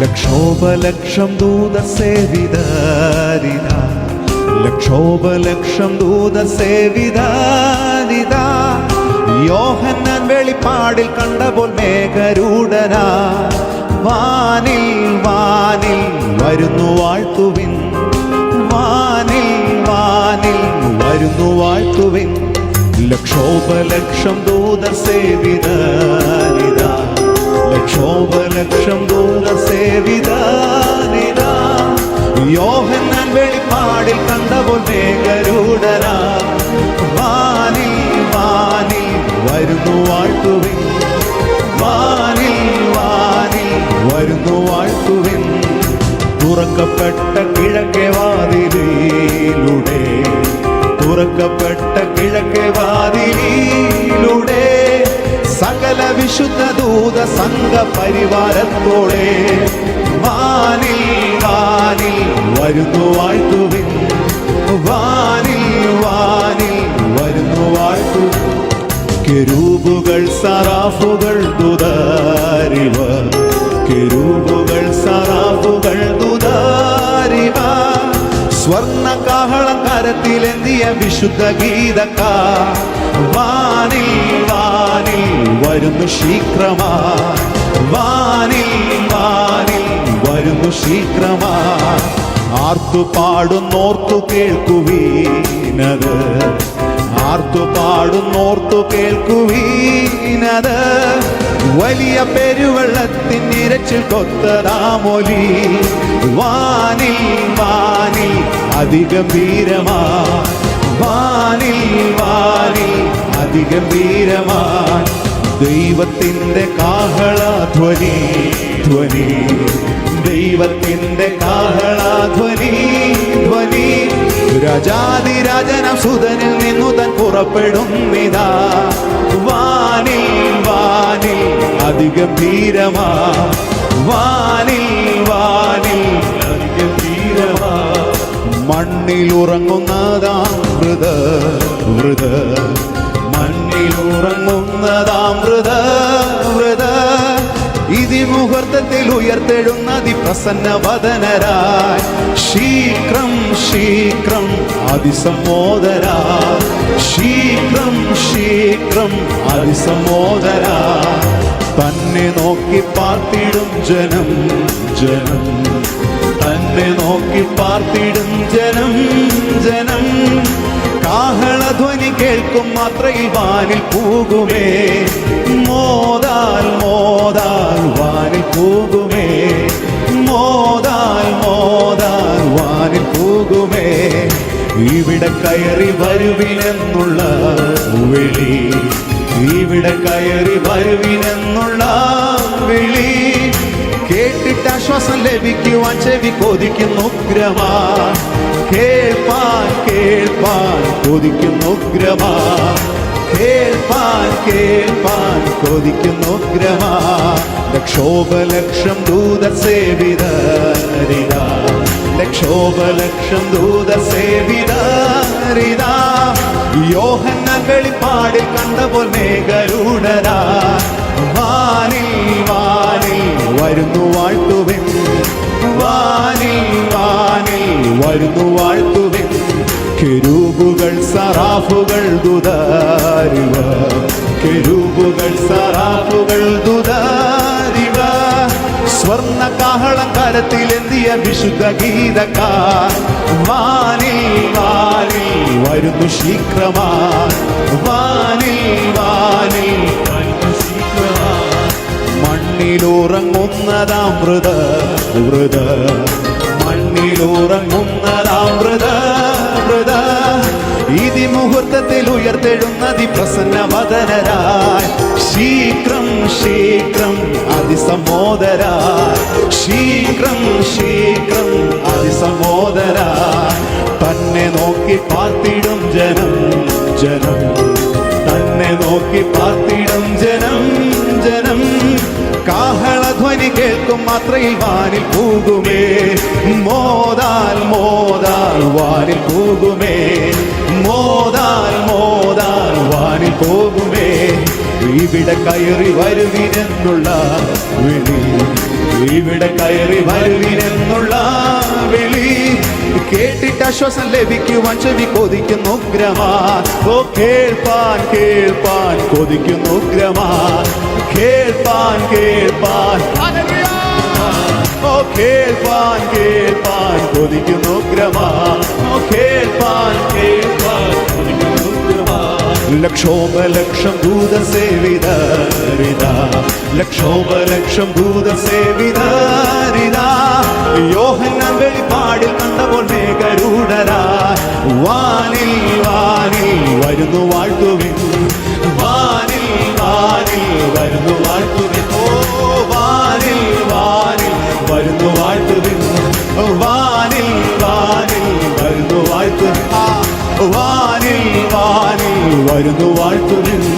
ലക്ഷോപലക്ഷം ദൂത സേവിതാരിത. ലക്ഷോപലക്ഷം ദൂത യോഹന്നൻ വെളിപ്പാടിൽ കണ്ടപ്പോൾ മേഘരൂടനാ വാനിൽ വാനിൽ വരുന്നു വാഴ്ത്തുവിൻ. വാനിൽ വാനിൽ വരുന്നു വാഴ്ത്തുവിൻ. ലക്ഷോപലക്ഷം ദൂത സേവിതാരിത ദൂര സേവിതാനിത യോഹന്നാൻ വെളിപ്പാടിൽ കണ്ട മേഘരൂഢന വാനിൽ വാനിൽ വരുന്നു വാഴ്ത്തുവിൻ. വാനിൽ വാനിൽ വരുന്നു വാഴ്ത്തുവിൻ. തുറക്കപ്പെട്ട കിഴക്കേ വാതിലിലൂടെ. തുറക്കപ്പെട്ട കിഴക്കേ വാതിലിലൂടെ. സകല വിശുദ്ധ ദൂത സംഘ പരിവാരത്തോടെ വാനിൽ വാനിൽ വരുന്നു വാഴ്ത്തുവിൻ. വാനിൽ വാനിൽ വരുന്നു വാഴ്ത്തുവിൻ. കെരൂപുകൾ സറാഫുകൾ തുതാരിവ കെരൂപുകൾ സറാഫുകൾ തുതാരിവ സ്വർണ കാഹളം കരത്തിലെന്തിയ വിശുദ്ധ ഗീതക്ക വാനിൽ വരുന്നു ശീക്രമാ. വാനിൽ വാനിൽ വരുന്നു ശീക്രമാ. ആർത്തു പാടുന്നോർത്തു കേൾക്കുവീനത് ആർത്തു പാടുന്നോർത്തു കേൾക്കുവീനത് വലിയ പെരുവെള്ളത്തിൻ ഇരച്ചിൽ കൊത്തതാമൊലി വാനിൽ വാനിൽ അതിഗംഭീരമാ വാനിൽ വാനിൽ അതിഗംഭീരമാ ദൈവത്തിന്റെ കാഹളധ്വനി ധ്വനി ദൈവത്തിന്റെ കാഹളധ്വനി ധ്വനി രാജാതിരാജന സുതനിൽ നിന്നു തൻ പുറപ്പെടുന്നിതാ വാനിൽ വാനിൽ അതിഗംഭീരമാ വാനിൽ വാനിൽ അതിഗംഭീരമാ മണ്ണിൽ വൃത വൃത. മണ്ണിൽ ഉറങ്ങുന്നതാം മൃത മൃത ഇതി മുഹൂർത്തത്തിൽ ഉയർത്തെഴുന്നതി പ്രസന്ന വദനരായി ശീഘ്രം ശീഘ്രം അതിസമോദര ശീഘ്രം ശീഘ്രം അതിസമോദര തന്നെ നോക്കി പാർത്തിടും ജനം ജനം. തന്നെ നോക്കി പാർത്തിടും ജനം ജനം. കേൾക്കും മാത്രയിൽ വാനിൽ പോകുമേ മോദാൽ മോദാൽ വാനിൽ പോകുമേ മോദാൽ മോദാൽ വാനിൽ പോകുമേ ഇവിടെ കയറി വരുവിനെന്നുള്ള വിളി. ഇവിടെ കയറി വരുവിനെന്നുള്ള വിളി. കേട്ടിട്ട് ആശ്വാസം ലഭിക്കുവാൻ ചെവി കൊതിക്കുന്നു ഉഗ്രമാ കേൾപ്പാൻ കേൾപ്പാൻ കൊതിക്കുന്നു ഉഗ്രമാ. കേൾപ്പാൻ കേൾപ്പാൻ കൊതിക്കുന്നു ഉഗ്രമാ. ലക്ഷോപലക്ഷം ദൂത സേവിതരിത ലക്ഷോപലക്ഷം ദൂത യോഹന്ന യോഹന്നാൻ കണ്ട കണ്ടപ്പോൾ മേഘരൂഢരാ വാനിൽ വരുന്നു വാഴ്ത്തുവിൻ വരുന്നു വാഴ്ത്തുവേ കെരൂപുകൾ സറാഫുകൾ ദുതാരിവ കെരൂപുകൾ സറാഫുകൾ ദുതാരിവ സ്വർണ കാഹളക്കാരത്തിലെത്തിയ വിശുദ്ധ ഗീതക്കാർ? വാനിൽ വാനിൽ വരുന്നു ശീഘ്രമാ വാനിൽ വാനിൽ ശീഘ്രമാ മൃത. മൃത മണ്ണിലുറങ്ങുന്നതാം മൃത ഇതി മുഹൂർത്തത്തിൽ ഉയർത്തെഴുന്നതി പ്രസന്ന വദനരായി. ശീഘ്രം ശീഘ്രം അതിസമ്മോദരായി ശീഘ്രം ശീഘ്രം അതിസമ്മോദരായി തന്നെ നോക്കി പാർത്തിടും ജനം ജനം. തന്നെ നോക്കി പാർത്തിടും കേൾക്കും മാത്രയിൽ വാനിൽ പോകുമേ. മോതാൽ മോതാൽ വാനിൽ പോകുമേ. മോതാൽ മോതാൽ വാനിൽ പോകുമേ. ഇവിടെ കയറി വരുവിനെന്നുള്ള വിളി. ഇവിടെ കയറി വരുവിനെന്നുള്ള വിളി. കേട്ടിട്ട് ആശ്വാസം ലഭിക്കുവാൻ ചെവി കൊതിക്കുന്നു ഉഗ്രമാ. ഓ കേൾപ്പാൻ കേൾപ്പാൻ കൊതിക്കുന്നു ഉഗ്രമാ. കേൾപ്പാൻ കേൾപ്പാൻ. ഓ കേൾപ്പാൻ കേൾപ്പാൻ കൊതിക്കുന്നു ഉഗ്രമാ. ഓ കേൾപ്പാൻ കേൾപ്പാൻ കൊതിക്കുന്നു ഉഗ്രമാ. ലക്ഷോപലക്ഷം ഭൂതസേവിതരിത ലക്ഷോപലക്ഷം ഭൂതസേവിതരിത வாழ்த்துகின்ற